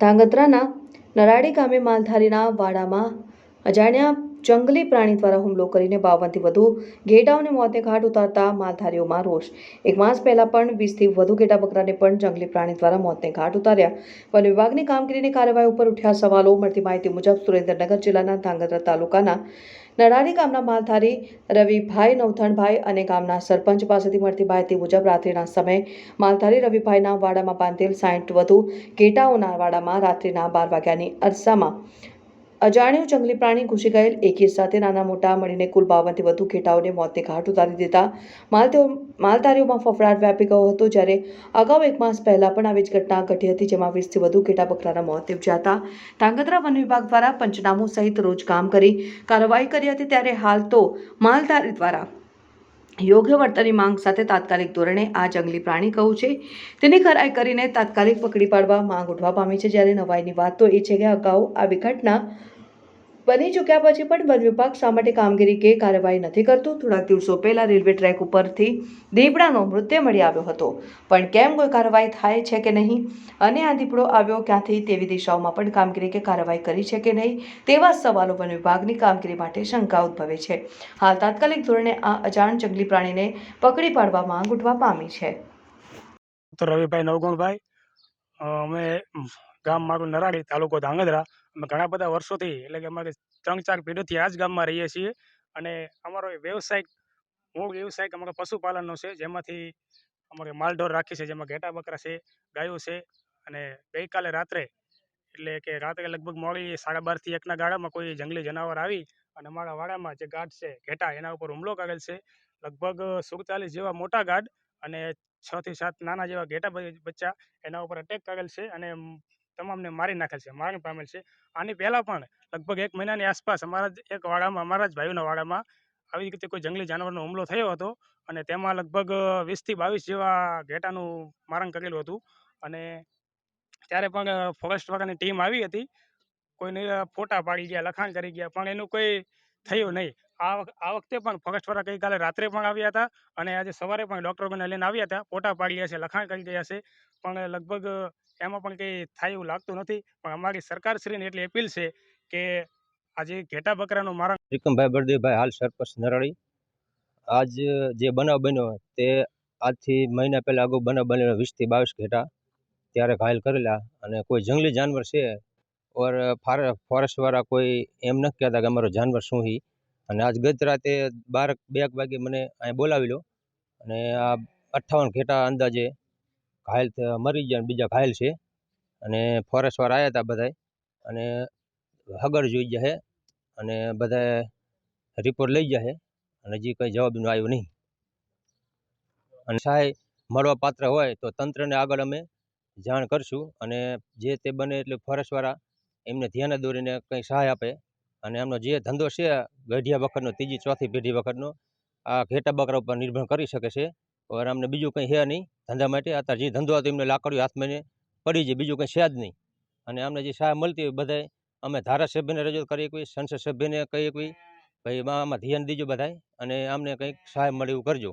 ધાંગધ્રાના નરાડી ગામે માલધારીના વાડામાં અજાણ્યા જંગલી પ્રાણી દ્વારા હુમલો કરીને બાવનથી વધુ ઘેટાઓને મોતને ઘાટ ઉતારતા માલધારીઓમાં રોષ. એક માસ પહેલા પણ વીસથી વધુ ઘેટા બકરાને પણ જંગલી પ્રાણી દ્વારા મોતને ઘાટ ઉતાર્યા. વન વિભાગની કામગીરીની કાર્યવાહી ઉપર ઉઠ્યા સવાલો મળતી માહિતી મુજબ સુરેન્દ્રનગર જિલ્લાના ધાંગધ્રા તાલુકાના નડારી ગામના માલધારી રવિભાઈ નવથણભાઈ અને ગામના સરપંચ પાસેથી મળતી માહિતી મુજબ રાત્રિના સમયે માલધારી રવિભાઈના વાડામાં બાંધેલ સાઠ વધુ ઘેટાઓના વાડામાં રાત્રિના બાર વાગ્યાની અરસામાં અજાણ્યું જંગલી પ્રાણી ઘૂસી ગયેલ એકી સાથે નાના મોટા મળીને કુલ બાવનથી વધુ ઘેટાઓને મોતને ઘાટ ઉતારી દીધા. માલધારીઓ માલધારીઓમાં ફફડાટ વ્યાપી ગયો હતો જ્યારે અગાઉ એક માસ પહેલાં પણ આવી જ ઘટના ઘટી હતી જેમાં વીસથી વધુ ઘેટા બકરાના મોત નિપજ્યા હતા ધાંગધ્રા વન વિભાગ દ્વારા પંચનામું સહિત રોજ કામ કરી કાર્યવાહી કરી હતી ત્યારે હાલ તો માલધારી દ્વારા યોગ્ય વળતરની માંગ સાથે તાત્કાલિક ધોરણે આ જંગલી પ્રાણી કહું છે. તેની ખરાઈ કરીને તાત્કાલિક પકડી પાડવા માંગ ઉઠવા પામી છે. જ્યારે નવાઈની વાત તો એ છે કે અગાઉ આવી ઘટના બની ચૂક્યા પછી પણ વન વિભાગ શા માટે કામગીરી કે કાર્યવાહી નથી કરતું? થોડાક દિવસો પહેલા રેલવે ટ્રેક ઉપરથી દીપડાનો મૃતદેહ મળી આવ્યો હતો. પણ કેમ કોઈ કાર્યવાહી થાય છે કે નહીં? અને આ દીપડો આવ્યો ક્યાંથી? તેવી દિશાઓમાં પણ કામગીરી કે કાર્યવાહી કરી છે કે નહીં? તેવા સવાલો વન વિભાગની કામગીરી માટે શંકા ઉદ્ભવે છે. હાલ તાત્કાલિક ધોરણે આ અજાણ જંગલી પ્રાણીને પકડી પાડવા માંગ ઉઠવા પામી છે. રવિભાઈ નવગુણભાઈ અમે ગામ મારું નરાડી તાલુકો ધાંગધ્રા. અમે ઘણા બધા વર્ષોથી, એટલે કે અમારે ત્રણ ચાર પેઢીઓથી આ જ ગામમાં રહીએ છીએ. અને અમારો વ્યવસાયિક, મૂળ વ્યવસાયિક અમારો પશુપાલનનો છે, જેમાંથી અમારે માલઢોર રાખી છે, જેમાં ઘેટા બકરા છે, ગાયો છે, અને ગઈકાલે રાત્રે, એટલે કે રાત્રે લગભગ મોડી સાડા બારથી એકના ગાળામાં કોઈ જંગલી જનાવર આવી અને અમારા વાડામાં જે ગાઢ છે, ઘેટા, એના ઉપર હુમલો કરેલ છે. લગભગ સુડતાલીસ જેવા મોટા ગાઢ અને છથી સાત નાના જેવા ઘેટા બચ્ચા એના ઉપર અટેક કરેલ છે અને તમામને મારી નાખેલ છે મારણ પામેલ છે. આની પહેલાં પણ લગભગ એક મહિનાની આસપાસ અમારા એક વાડામાં, અમારા જ ભાઈઓના વાડામાં આવી રીતે કોઈ જંગલી જાનવરનો હુમલો થયો હતો અને તેમાં લગભગ વીસથી બાવીસ જેવા ઘેટાનું મારણ કરેલું હતું. અને ત્યારે પણ ફોરેસ્ટવાળાની ટીમ આવી હતી. કોઈને ફોટા પાડી ગયા, લખાણ કરી ગયા, પણ એનું કોઈ થયું નહીં. આ આ વખતે પણ ફોરેસ્ટવાળા ગઈકાલે રાત્રે પણ આવ્યા હતા અને આજે સવારે પણ ડૉક્ટરોને લઈને આવ્યા હતા, ફોટા પાડી ગયા છે, લખાણ કરી ગયા છે. પણ લગભગ એમાં પણ કંઈ થાય એવું લાગતું નથી. પણ અમારી સરકારશ્રીને એટલી અપીલ છે કે આજે ઘેટા બકરાનું મારણ વિક્રમભાઈ બળદેવભાઈ હાલ સરપંચ નરાળી. આજ જે બનાવ બન્યો તે આજથી મહિના પહેલાં અગાઉ બનાવ બનેલો વીસથી બાવીસ ઘેટા. ત્યારે ઘાયલ કરેલા અને કોઈ જંગલી જાનવર છે ઓર ફાર ફોરેસ્ટવાળા કોઈ એમ નથી કહેતા કે અમારો જાનવર શું હી. અને આજ ગત રાતે બાર, બે વાગે મને અહીં બોલાવી લો અને આ અઠ્ઠાવન ઘેટા અંદાજે ઘાયલ મરી ગયા અને બીજા ઘાયલ છે. અને ફોરેસ્ટવાળા આવ્યા હતા બધાય. અને હગર જોઈ ગયા છે અને બધાએ રિપોર્ટ લઈ ગયા છે અને હજી કંઈ જવાબનું આવ્યું નહીં. અને સહાય મળવા પાત્ર હોય તો તંત્રને આગળ અમે જાણ કરશું. અને જે તે બને એટલે ફોરેસ્ટવાળા એમને ધ્યાને દોરીને કંઈ સહાય આપે. અને એમનો જે ધંધો છે, ગઢિયા વખતનો ત્રીજી ચોથી પેઢી વખતનો આ ઘેટા બકરા ઉપર નિર્ભર કરી શકે છે. અમને બીજું કંઈ છે નહીં. ધંધા માટે. અત્યારે જે ધંધો હતો એમને લાકડીઓ હાથમાં પડી જાય બીજું કંઈ છે જ નહીં. અને અમને જે સહાય મળતી હોય બધાય અમે ધારાસભ્યને રજૂઆત કરી કોઈ સંસદ સભ્યને કહીએ કોઈ ભાઈ, આમાં ધ્યાન દીજો બધાય અને અમને કંઈક સહાય મળે એવું કરજો.